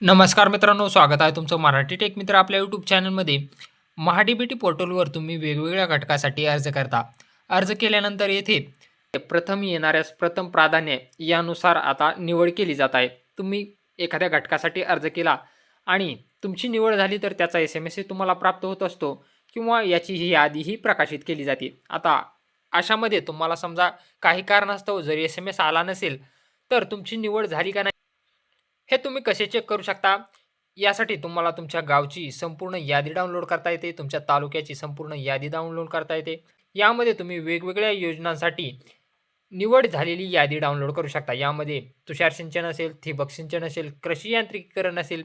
नमस्कार मित्रांनो स्वागत आहे तुमचं मराठी टेक मित्र आपल्या यूट्यूब चॅनलमध्ये महाडीबीटी पोर्टलवर तुम्ही वेगवेगळ्या घटकासाठी अर्ज करता. अर्ज केल्यानंतर येथे प्रथम येणाऱ्यास प्रथम प्राधान्य यानुसार आता निवड केली जात आहे. तुम्ही एखाद्या घटकासाठी अर्ज केला आणि तुमची निवड झाली तर त्याचा एस एम एस तुम्हाला प्राप्त होत असतो किंवा याची ही यादीही प्रकाशित केली जाते. आता अशामध्ये तुम्हाला समजा काही कारणास्तव जर एस एम एस आला नसेल तर तुमची निवड झाली का नाही हे तुम्ही कसे चेक करू शकता? यासाठी तुम्हाला तुमच्या गावची संपूर्ण यादी डाउनलोड करता येते. तुमच्या तालुक्याची संपूर्ण यादी डाउनलोड करता येते. यामध्ये तुम्ही वेगवेगळ्या योजनांसाठी निवड झालेली यादी डाउनलोड करू शकता. यामध्ये तुषार सिंचन असेल ठिबक सिंचन असेल कृषी यांत्रिकीकरण असेल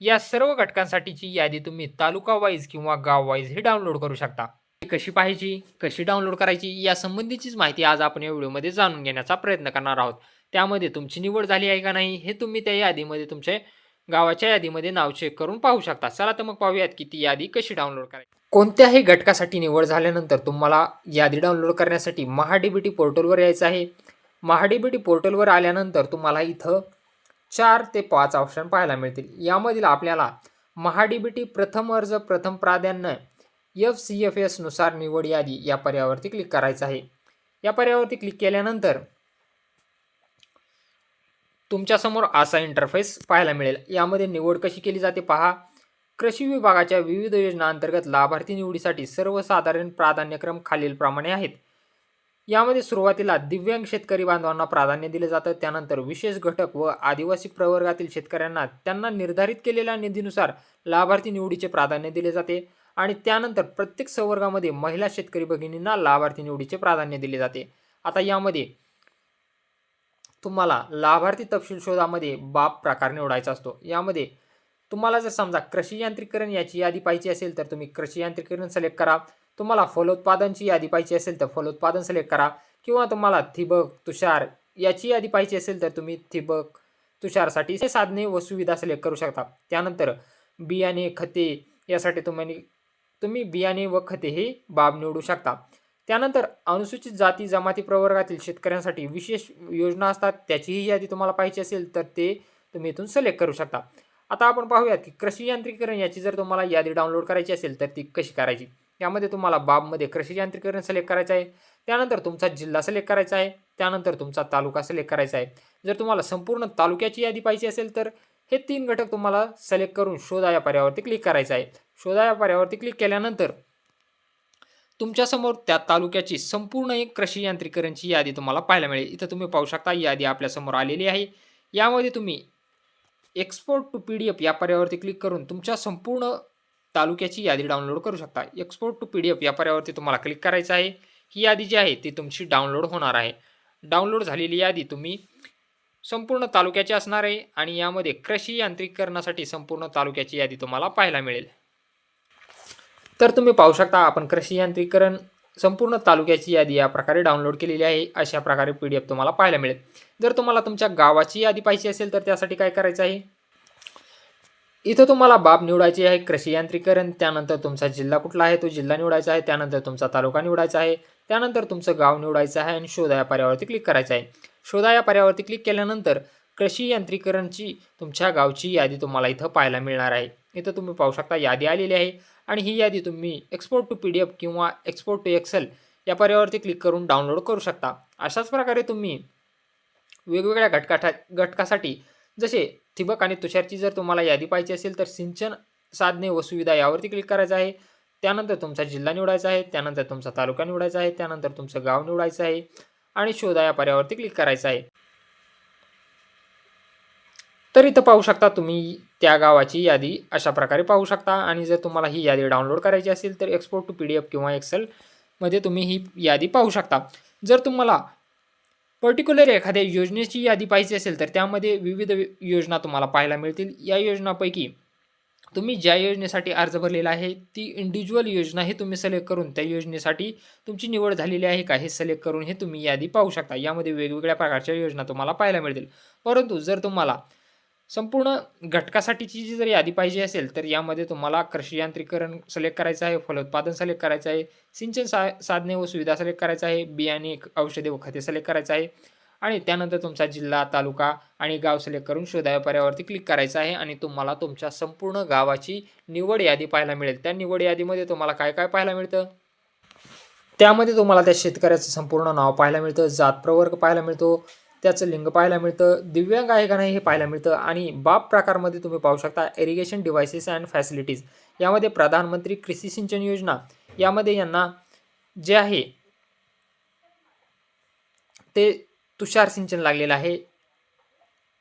या सर्व घटकांसाठीची यादी तुम्ही तालुका वाईज किंवा गाव वाईज ही डाउनलोड करू शकता. कशी पाहायची कशी डाउनलोड करायची या संबंधीचीच माहिती आज आपण या व्हिडिओमध्ये जाणून घेण्याचा प्रयत्न करणार आहोत. त्यामध्ये तुमची निवड झाली आहे का नाही हे तुम्ही त्या यादीमध्ये तुमचे गावाच्या यादीमध्ये नाव चेक करून पाहू शकता. चला तर मग पाहूयात की ती यादी कशी डाउनलोड करायची. कोणत्याही घटकासाठी निवड झाल्यानंतर तुम्हाला यादी डाउनलोड करण्यासाठी महाडीबीटी पोर्टलवर यायचं आहे. महाडीबीटी पोर्टलवर आल्यानंतर तुम्हाला इथं चार ते पाच ऑप्शन पाहायला मिळतील. यामधील आपल्याला महाडीबीटी प्रथम अर्ज प्रथम प्राधान्य एफ सी एफ एसनुसार निवड यादी या पर्यायावरती क्लिक करायचं आहे. या पर्यायावरती क्लिक केल्यानंतर तुमच्यासमोर असा इंटरफेस पाहायला मिळेल. यामध्ये निवड कशी केली जाते पहा. कृषी विभागाच्या विविध योजनांतर्गत लाभार्थी निवडीसाठी सर्वसाधारण प्राधान्यक्रम खालीलप्रमाणे आहेत. यामध्ये सुरुवातीला दिव्यांग शेतकरी बांधवांना प्राधान्य दिले जातं. त्यानंतर विशेष घटक व आदिवासी प्रवर्गातील शेतकऱ्यांना त्यांना निर्धारित केलेल्या निधीनुसार लाभार्थी निवडीचे प्राधान्य दिले जाते. आणि त्यानंतर प्रत्येक संवर्गामध्ये महिला शेतकरी भगिनींना लाभार्थी निवडीचे प्राधान्य दिले जाते. आता यामध्ये तुम्हाला लाभार्थी तपशील शोधामध्ये बाब प्रकार निवडायचा असतो. यामध्ये तुम्हाला जर समजा कृषी यांत्रिकरण याची यादी पाहिजे असेल तर तुम्ही कृषी यांत्रिकरण सिलेक्ट करा. तुम्हाला फलोत्पादनची यादी पाहिजे असेल तर फलोत्पादन सिलेक्ट करा. किंवा तुम्हाला थिबक तुषार याची यादी पाहिजे असेल तर तुम्ही थिबक तुषारसाठी हे साधने व सुविधा सिलेक्ट करू शकता. त्यानंतर बियाणे खते यासाठी तुम्ही तुम्ही बियाणे व खते ही बाब निवडू शकता. त्यानंतर अनुसूचित जाती जमाती प्रवर्गातील शेतकऱ्यांसाठी विशेष योजना असतात. त्याचीही यादी तुम्हाला पाहिजे असेल तर ते तुम्ही इथून सिलेक्ट करू शकता. आता आपण पाहूयात की कृषी यांत्रिकरण याची जर तुम्हाला यादी डाउनलोड करायची असेल तर ती कशी करायची? यामध्ये तुम्हाला बाबमध्ये कृषी यांत्रिकरण सिलेक्ट करायचं आहे. त्यानंतर तुमचा जिल्हा सिलेक्ट करायचा आहे. त्यानंतर तुमचा तालुका सिलेक्ट करायचा आहे. जर तुम्हाला संपूर्ण तालुक्याची यादी पाहिजे असेल तर हे तीन घटक तुम्हाला सिलेक्ट करून शोधा या पर्यावरती क्लिक करायचं आहे. शोधा या पर्यावरती क्लिक केल्यानंतर तुमच्यासमोर त्या तालुक्याची संपूर्ण एक कृषी यांत्रिकरणची यादी तुम्हाला पाहायला मिळेल. इथं तुम्ही पाहू शकता यादी आपल्यासमोर आलेली आहे. यामध्ये तुम्ही export to P D F या पर्यावरती क्लिक करून तुमच्या संपूर्ण तालुक्याची यादी डाउनलोड करू शकता. Export to P D F या पर्यावरती तुम्हाला क्लिक करायचं आहे. ही यादी जी आहे ती तुमची डाउनलोड होणार आहे. डाउनलोड झालेली यादी तुम्ही संपूर्ण तालुक्याची असणार आहे आणि यामध्ये कृषी यांत्रिकरणासाठी संपूर्ण तालुक्याची यादी तुम्हाला पाहायला मिळेल. तर तुम्ही पाहू शकता आपण कृषी यांत्रिकरण संपूर्ण तालुक्याची यादी या प्रकारे डाउनलोड केलेली आहे. अशा प्रकारे पी डी एफ तुम्हाला पाहायला मिळेल. जर तुम्हाला तुमच्या गावाची यादी पाहिजे असेल तर त्यासाठी काय करायचं आहे? इथं तुम्हाला बाब निवडायची आहे कृषी यांत्रिकरण त्यानंतर तुमचा जिल्हा कुठला आहे? तो जिल्हा निवडायचा आहे. त्यानंतर तुमचा तालुका निवडायचा आहे. त्यानंतर तुमचं गाव निवडायचं आहे आणि शोधा या पर्यावरती क्लिक करायचं आहे. शोधा या पर्यावरती क्लिक केल्यानंतर कृषी यांत्रिकरणची तुमच्या गावची यादी तुम्हाला इथं पाहायला मिळणार आहे. इथं तुम्ही पाहू शकता यादी आलेली आहे. आणि ही यादी तुम्ही export to P D F किंवा एक्सपोर्ट टू एक्सेल या पर्यावरती क्लिक करून डाउनलोड करू शकता. अशाच प्रकारे तुम्ही वेगवेगळ्या घटकाठा घटकासाठी जसे ठिबक आणि तुषारची जर तुम्हाला यादी पाहिजे असेल तर सिंचन साधने व सुविधा यावरती क्लिक करायचं आहे. त्यानंतर तुमचा जिल्हा निवडायचा आहे त्यानंतर तुमचा तालुका निवडायचा आहे त्यानंतर तुमचं गाव निवडायचं आहे आणि शोधा या पर्यावरती क्लिक करायचं आहे. तर इथं पाहू शकता तुम्ही त्या गावाची यादी अशा प्रकारे पाहू शकता. आणि जर तुम्हाला ही यादी डाउनलोड करायची असेल तर export to P D F किंवा एक्सेलमध्ये तुम्ही ही यादी पाहू शकता. जर तुम्हाला पर्टिक्युलर एखाद्या योजनेची यादी पाहिजे असेल तर त्यामध्ये विविध योजना तुम्हाला पाहायला मिळतील. या योजनापैकी तुम्ही ज्या योजनेसाठी अर्ज भरलेला आहे ती इंडिव्हिज्युअल योजना हे तुम्ही सिलेक्ट करून त्या योजनेसाठी तुमची निवड झालेली आहे का हे सिलेक्ट करून हे तुम्ही यादी पाहू शकता. यामध्ये वेगवेगळ्या प्रकारच्या योजना तुम्हाला पाहायला मिळतील. परंतु जर तुम्हाला संपूर्ण घटकासाठीची जी जर यादी पाहिजे असेल तर यामध्ये तुम्हाला कृषी यांत्रिकरण सिलेक्ट करायचं आहे फलोत्पादन सिलेक्ट करायचं आहे सिंचन सा साधने व सुविधा सिलेक्ट करायचं आहे बियाणे औषधे व खते सिलेक्ट करायचं आहे. आणि त्यानंतर तुमचा जिल्हा तालुका आणि गाव सिलेक्ट करून शोधा पर्यावरती क्लिक करायचं आहे आणि तुम्हाला तुमच्या संपूर्ण गावाची निवड यादी पाहायला मिळेल. त्या निवड यादीमध्ये तुम्हाला काय काय पाहायला मिळतं? त्यामध्ये तुम्हाला त्या शेतकऱ्याचं संपूर्ण नाव पाहायला मिळतं जात प्रवर्ग पाहायला मिळतो त्याचं लिंग पाहायला मिळतं दिव्यांग आहे का नाही हे पाहायला मिळतं आणि बाप प्रकारमध्ये तुम्ही पाहू शकता इरिगेशन डिव्हायसेस अँड फॅसिलिटीज यामध्ये प्रधानमंत्री कृषी सिंचन योजना यामध्ये यांना जे आहे ते तुषार सिंचन लागलेलं आहे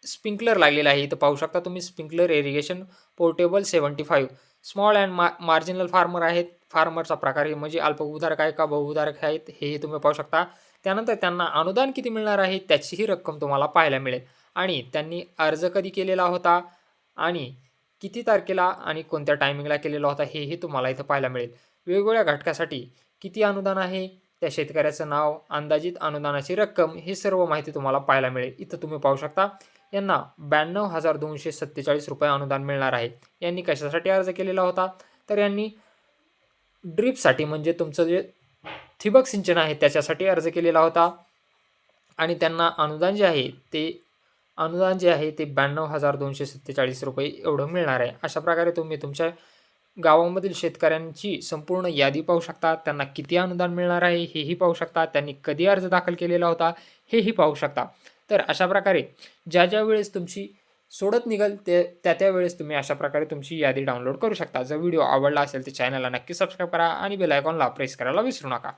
स्प्रिंकलर लागलेलं आहे. इथं पाहू शकता तुम्ही sprinkler irrigation portable seventy five small and ma marginal farmer आहेत. फार्मरचा प्रकार आहे. म्हणजे अल्पभूधारक आहे का बहुधारक आहेत हेही तुम्ही पाहू शकता. त्यानंतर त्यांना अनुदान किती मिळणार आहे त्याचीही रक्कम तुम्हाला पाहायला मिळेल. आणि त्यांनी अर्ज कधी केलेला होता आणि किती तारखेला आणि कोणत्या टायमिंगला केलेला होता हेही तुम्हाला इथं पाहायला मिळेल. वेगवेगळ्या घटकासाठी किती अनुदान आहे त्या शेतकऱ्याचं नाव अंदाजित अनुदानाची रक्कम ही सर्व माहिती तुम्हाला पाहायला मिळेल. इथं तुम्ही पाहू शकता यांना ब्याण्णव हजार दोनशे सत्तेचाळीस रुपये अनुदान मिळणार आहे. यांनी कशासाठी अर्ज केलेला होता? तर यांनी ड्रीपसाठी म्हणजे तुमचं जे ठिबक सिंचन आहे त्याच्यासाठी अर्ज केलेला होता. आणि त्यांना अनुदान जे आहे ते अनुदान जे आहे ते ब्याण्णव हजार दोनशे सत्तेचाळीस रुपये एवढं मिळणार आहे. अशा प्रकारे तुम्ही तुमच्या गावामधील शेतकऱ्यांची संपूर्ण यादी पाहू शकता. त्यांना किती अनुदान मिळणार आहे हेही पाहू शकता. त्यांनी कधी अर्ज दाखल केलेला होता हेही पाहू शकता. तर अशा प्रकारे ज्या ज्या वेळेस तुमची सोडत निघाल ते त्या त्या वेळेस तुम्ही अशा प्रकारे तुमची यादी डाउनलोड करू शकता. जर व्हिडिओ आवडला असेल तर चॅनलला नक्की सबस्क्राईब करा आणि बेल आयकॉनला प्रेस करायला विसरू नका.